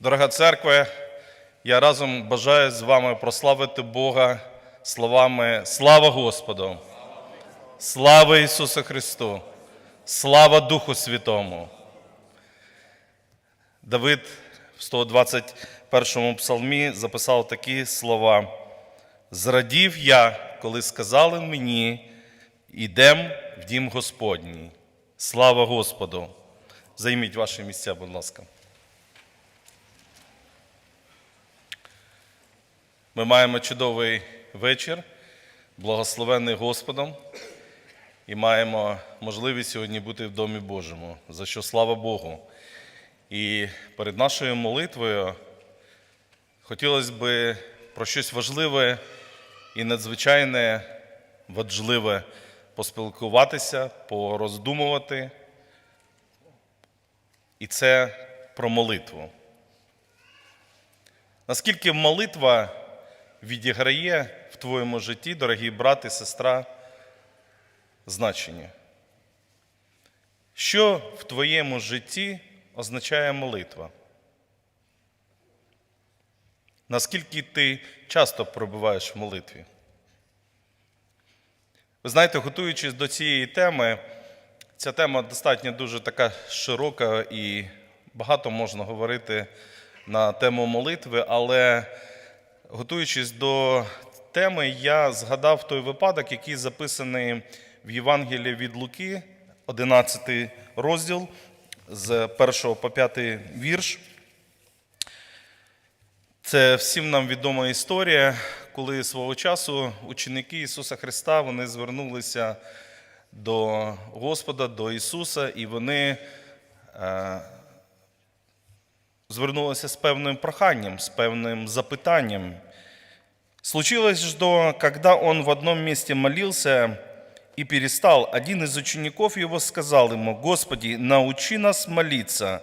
Дорога церква, я разом бажаю з вами прославити Бога словами Слава Господу! Слава Ісусу Христу! Слава Духу Святому! Давид в 121 псалмі записав такі слова: Зрадів я, коли сказали мені, ідем в дім Господній. Слава Господу! Займіть ваші місця, будь ласка. Ми маємо чудовий вечір, благословений Господом, і маємо можливість сьогодні бути в Домі Божому, за що слава Богу. І перед нашою молитвою хотілося б про щось важливе і надзвичайне важливе поспілкуватися, пороздумувати. І це про молитву. Наскільки молитва відіграє в твоєму житті, дорогі брат і сестра, значення? Що в твоєму житті означає молитва? Наскільки ти часто перебуваєш в молитві? Ви знаєте, готуючись до цієї теми, ця тема достатньо дуже така широка і багато можна говорити на тему молитви, але готуючись до теми, я згадав той випадок, який записаний в Євангелії від Луки, 11 розділ з 1 по 5 вірш. Це всім нам відома історія, коли свого часу ученики Ісуса Христа вони звернулися до Господа, до Ісуса, і вони е, звернулися з певним проханням, з певним запитанням. Случилось, что когда он в одном месте молился и перестал, один из учеников его сказал ему, «Господи, научи нас молиться,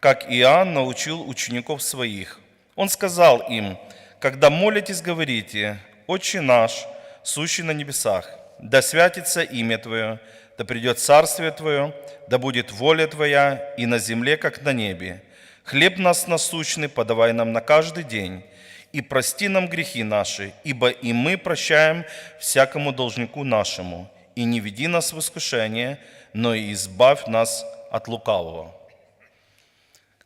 как Иоанн научил учеников своих». Он сказал им, «Когда молитесь, говорите, «Отче наш, сущий на небесах, да святится имя Твое, да придет царствие Твое, да будет воля Твоя и на земле, как на небе. Хлеб нас насущный подавай нам на каждый день, и прости нам грехи наши, ибо и мы прощаем всякому должнику нашему, и не веди нас в искушение, но и избавь нас от лукавого».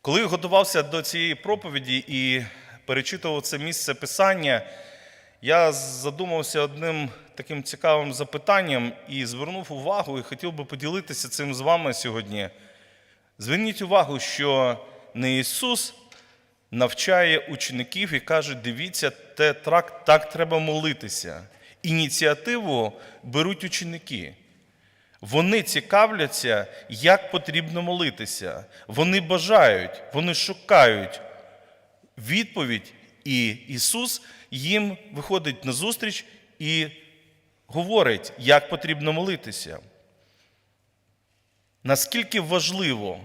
Коли готувався до цієї проповіді і перечитував це місце писання, я задумався одним таким цікавим запитанням і звернув увагу, і хотів би поділитися цим з вами сьогодні. Зверніть увагу, що не Ісус навчає учеників і каже: дивіться, те, так, так треба молитися. Ініціативу беруть ученики. Вони цікавляться, як потрібно молитися. Вони бажають, вони шукають відповідь, і Ісус їм виходить на зустріч і говорить, як потрібно молитися. Наскільки важливо,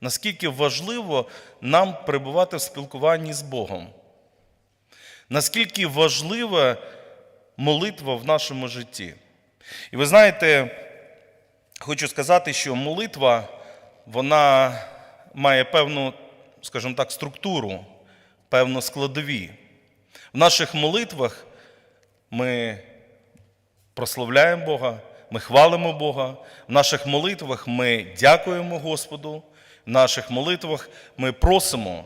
наскільки важливо нам перебувати в спілкуванні з Богом? Наскільки важлива молитва в нашому житті? І ви знаєте, хочу сказати, що молитва вона має певну, скажімо так, структуру, певну складові. В наших молитвах ми прославляємо Бога, ми хвалимо Бога. В наших молитвах ми дякуємо Господу. В наших молитвах ми просимо.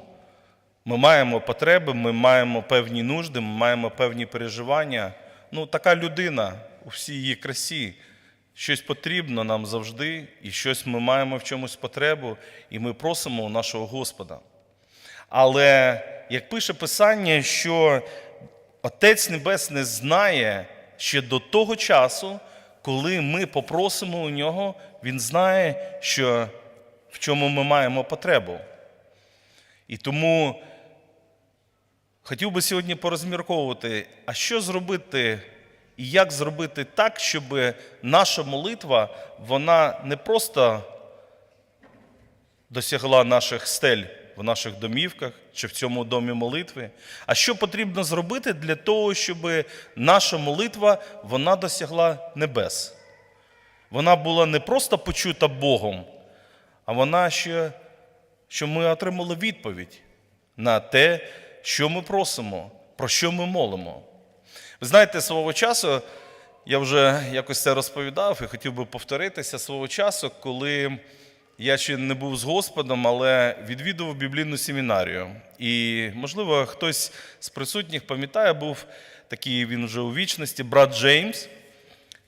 Ми маємо потреби, ми маємо певні нужди, ми маємо певні переживання. Ну, така людина у всій її красі. Щось потрібно нам завжди, і щось ми маємо в чомусь потребу, і ми просимо у нашого Господа. Але як пише Писання, що Отець Небесний знає ще до того часу, коли ми попросимо у нього, Він знає, що в чому ми маємо потребу. І тому хотів би сьогодні порозмірковувати, а що зробити і як зробити так, щоб наша молитва вона не просто досягла наших стель в наших домівках чи в цьому домі молитви, а що потрібно зробити для того, щоб наша молитва вона досягла небес. Вона була не просто почута Богом, а вона ще щоб ми отримали відповідь на те, що ми просимо, про що ми молимо. Ви знаєте, свого часу, я вже якось це розповідав і хотів би повторитися свого часу, коли я ще не був з Господом, але відвідував біблійну семінарію. І, можливо, хтось з присутніх пам'ятає, був такий він вже у вічності, брат Джеймс.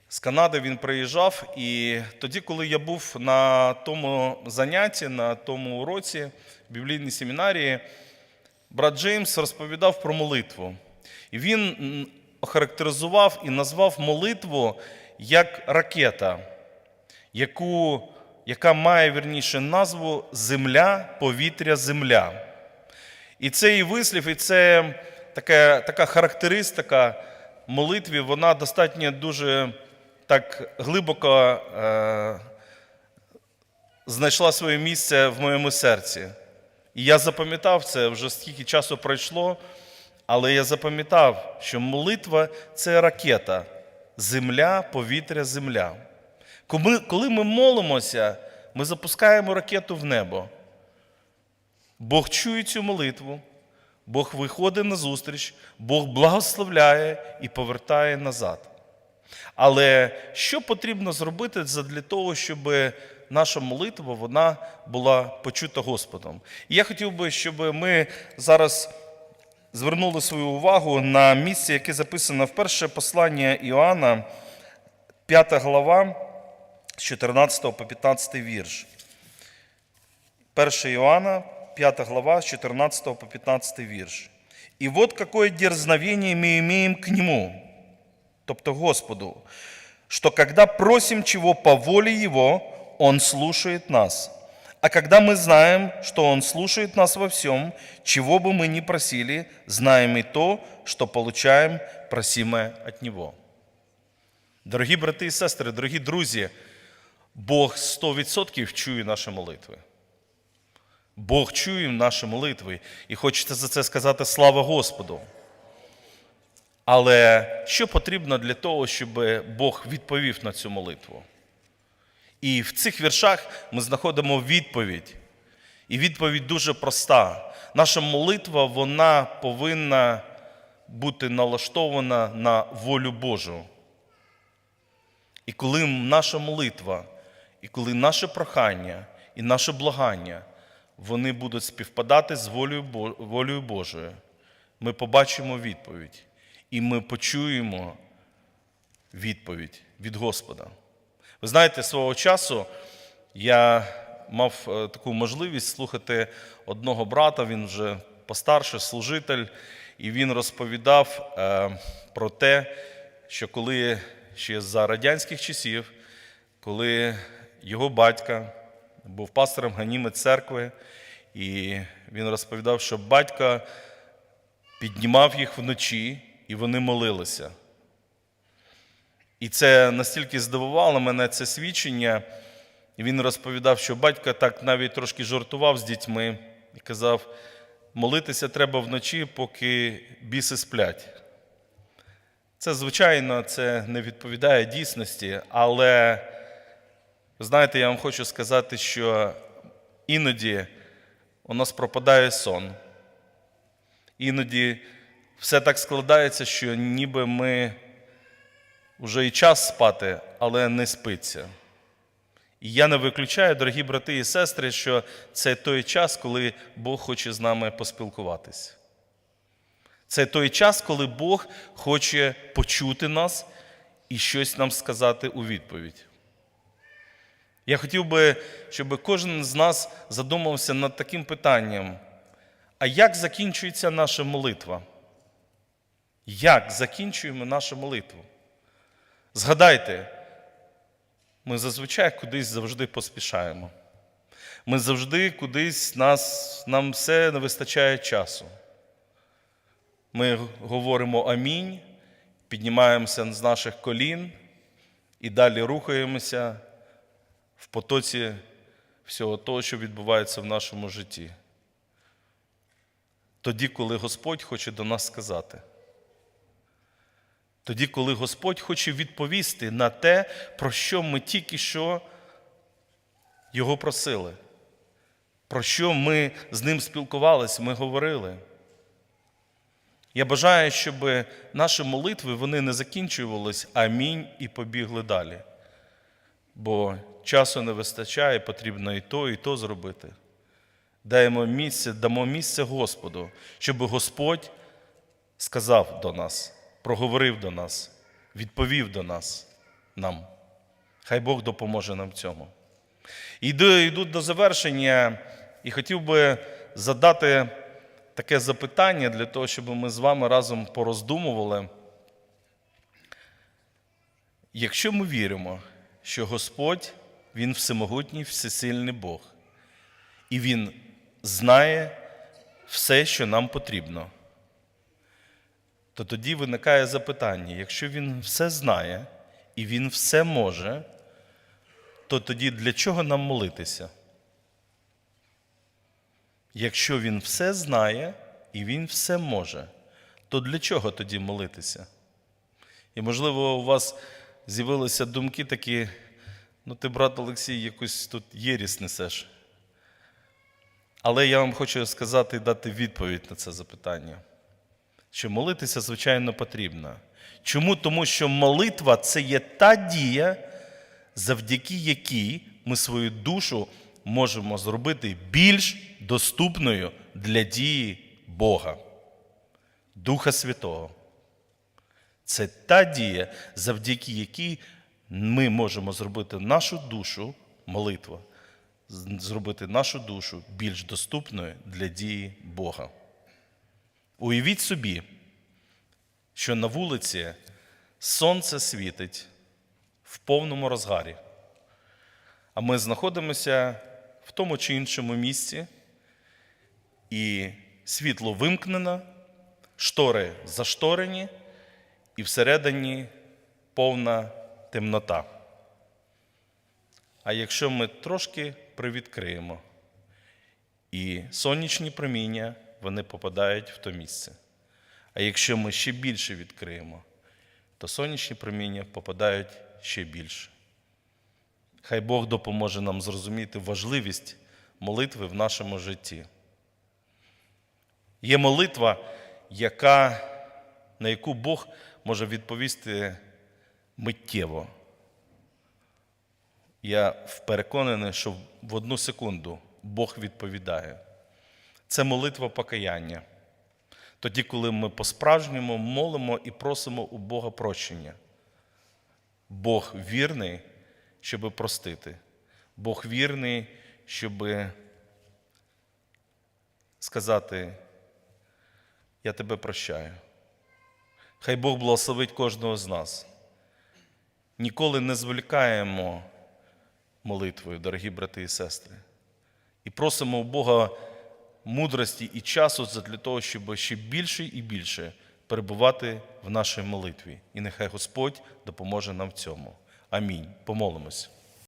З Канади він приїжджав, і тоді, коли я був на тому занятті, на тому уроці в біблійній семінарії, брат Джеймс розповідав про молитву. І він охарактеризував і назвав молитву як ракета, яку, яка має вірніше назву Земля, повітря, земля. І цей вислів, і це така, така характеристика молитві, вона достатньо дуже так глибоко е, знайшла своє місце в моєму серці. І я запам'ятав це, вже скільки часу пройшло, але я запам'ятав, що молитва це ракета, земля, повітря, земля. Коли- ми молимося, ми запускаємо ракету в небо. Бог чує цю молитву, Бог виходить на зустріч, Бог благословляє і повертає назад. Але що потрібно зробити для того, щоб наша молитва вона була почута Господом? І я хотів би, щоб ми зараз звернули свою увагу на місце, яке записано в перше послання Іоанна, 5 глава, з 14 по 15 вірш. 1 Иоанна, 5 глава, с 14 по 15 вірш. «И вот какое дерзновение мы имеем к Нему, тобто Господу, что когда просим чего по воле Его, Он слушает нас. А когда мы знаем, что Он слушает нас во всем, чего бы мы ни просили, знаем и то, что получаем просимое от Него». Дорогі брати і сестри, дорогі друзі, Бог 100% чує наші молитви. Бог чує наші молитви, і хочеться за це сказати слава Господу. Але що потрібно для того, щоб Бог відповів на цю молитву? І в цих віршах ми знаходимо відповідь. І відповідь дуже проста. Наша молитва вона повинна бути налаштована на волю Божу. І коли наша молитва, і коли наше прохання, і наше благання, вони будуть співпадати з волею, Божою, ми побачимо відповідь, і ми почуємо відповідь від Господа. Ви знаєте, свого часу я мав е, таку можливість слухати одного брата, він вже постарше, служитель, і він розповідав е, про те, що коли ще за радянських часів, коли його батька був пастором Ганіми церкви, і він розповідав, що батько піднімав їх вночі, і вони молилися. І це настільки здивувало мене це свідчення. Він розповідав, що батько так навіть трошки жартував з дітьми і казав: молитися треба вночі, поки біси сплять. Це, звичайно, це не відповідає дійсності, але знаєте, я вам хочу сказати, що іноді у нас пропадає сон. Іноді все так складається, що ніби ми вже і час спати, але не спиться. І я не виключаю, дорогі брати і сестри, що це той час, коли Бог хоче з нами поспілкуватися. Це той час, коли Бог хоче почути нас і щось нам сказати у відповідь. Я хотів би, щоб кожен з нас задумався над таким питанням: а як закінчується наша молитва? Як закінчуємо нашу молитву? Згадайте, ми зазвичай кудись завжди поспішаємо. Ми завжди кудись нас, нам все не вистачає часу. Ми говоримо амінь, піднімаємося з наших колін і далі рухаємося в потоці всього того, що відбувається в нашому житті. Тоді, коли Господь хоче до нас сказати. Тоді, коли Господь хоче відповісти на те, про що ми тільки що Його просили. про що ми з ним спілкувалися, ми говорили. Я бажаю, щоб наші молитви вони не закінчувались амінь і побігли далі. Бо часу не вистачає, потрібно і то, і то зробити. Даємо місце, дамо місце Господу, щоб Господь сказав до нас, проговорив до нас, відповів до нас нам. Хай Бог допоможе нам в цьому. Йду, йду до завершення і хотів би задати таке запитання для того, щоб ми з вами разом пороздумували. Якщо ми віримо, що Господь, Він всемогутній, всесильний Бог, і Він знає все, що нам потрібно, то тоді виникає запитання: якщо Він все знає і Він все може, то тоді для чого нам молитися? Якщо він все знає і він все може, то для чого тоді молитися? І, можливо, у вас з'явилися думки такі, ну ти, брат Олексій, якусь тут єрість несеш. Але я вам хочу сказати і дати відповідь на це запитання. Що молитися, звичайно, потрібно. Чому? Тому що молитва це є та дія, завдяки якій ми свою душу можемо зробити більш доступною для дії Бога, Духа Святого. Це та дія, завдяки якій ми можемо зробити нашу душу, молитва, зробити нашу душу більш доступною для дії Бога. Уявіть собі, що на вулиці сонце світить в повному розгарі, а ми знаходимося в тому чи іншому місці, і світло вимкнено, штори зашторені, і всередині повна темнота. А якщо ми трошки привідкриємо, і сонячні проміння вони попадають в то місце. А якщо ми ще більше відкриємо, то сонячні проміння попадають ще більше. Хай Бог допоможе нам зрозуміти важливість молитви в нашому житті. Є молитва, яка, на яку Бог може відповісти миттєво. Я переконаний, що в одну секунду Бог відповідає. Це молитва покаяння. Тоді, коли ми по-справжньому молимо і просимо у Бога прощення. Бог вірний, щоб простити. Бог вірний, щоб сказати, я тебе прощаю. Хай Бог благословить кожного з нас. Ніколи не зволікаємо молитвою, дорогі брати і сестри. І просимо у Бога мудрості і часу для того, щоб ще більше і більше перебувати в нашій молитві. І нехай Господь допоможе нам в цьому. Амінь. Помолимось.